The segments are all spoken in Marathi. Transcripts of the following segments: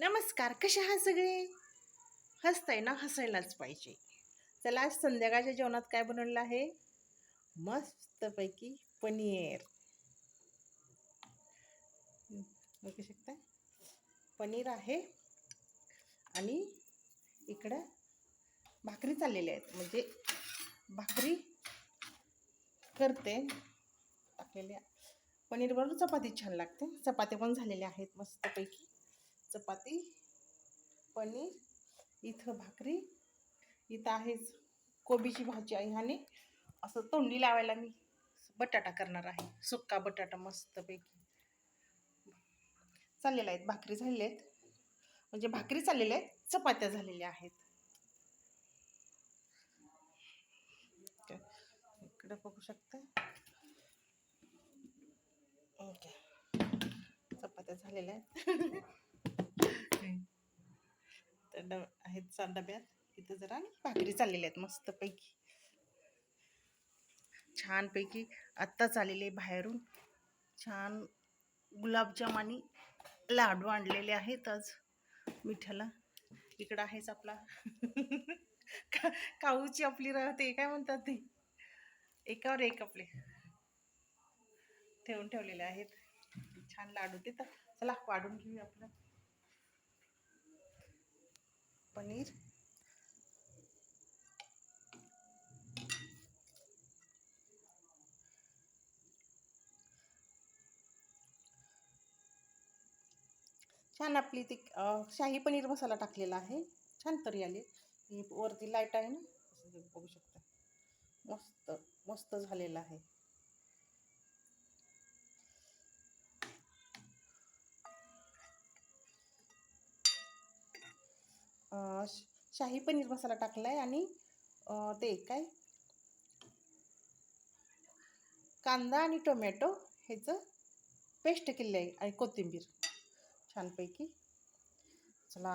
नमस्कार कसे आहात सगळे? हसताय ना हसायलाच पाहिजे. चला आज संध्याकाळच्या जेवणात काय बनवलं आहे? मस्तपैकी पनीर. बघू शकता? पनीर आहे आणि इकडं भाकरी चाललेल्या आहेत. म्हणजे भाकरी करते. टाकलेल्या पनीरबरोबर चपाती छान लागते. चपात्या पण झालेल्या आहेत मस्तपैकी. चपाती पनीर इथं भाकरी इथं आहेच कोबीची भाजी आहे ह्याने असं तोंडी लावायला मी बटाटा करणार आहे. सुक्का बटाटा मस्तपैकी. चाललेला आहेत भाकरी झालेल्या आहेत. म्हणजे भाकरी चाललेल्या आहेत चपात्या झालेल्या आहेत. इकडे बघू शकता. ओके चपात्या झालेल्या आहेत. डब आहेत सात डब्यात इथं जरा आणि भाकरी चाललेल्या आहेत मस्तपैकी. छानपैकी आत्ताच आलेले बाहेरून. छान गुलाबजाम आणि लाडू आणलेले आहेत आज मिठाला. इकडं आहेच आपला. का काऊची आपली राहते काय म्हणतात ते? एकावर एक आपले. ठेवून ठेवलेले आहेत. छान लाडू देतात. तर चला वाढून घेऊया आपलं. पनीर. छान आपली ती शाही पनीर मसाला टाकलेला आहे. छान तरी आली. ही वरती लाइट आहे ना? बघू शकता. मस्त मस्त झालेलं आहे. शाही पनीर मसाला टाकलाय आणि ते काय? कांदा आणि टोमॅटो ह्याचं पेस्ट केलेलं आहे आणि कोथिंबीर. छानपैकी. चला.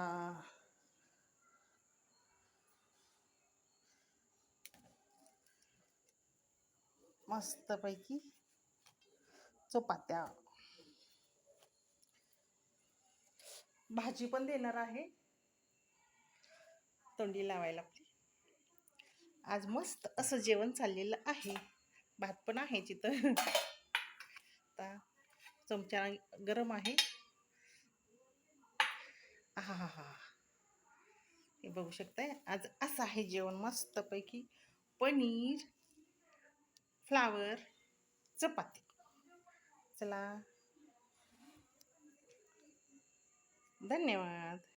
मस्तपैकी. चपात्या. भाजी पण देणार आहे. तोंडी लावायला. आपली आज मस्त असं जेवण चाललेलं आहे. भात पण आहे तिथं आता चमचा गरम आहे. हा हा हा हे बघू शकताय आज असं आहे जेवण मस्तपैकी. पनीर फ्लावर चपाती. चला. धन्यवाद.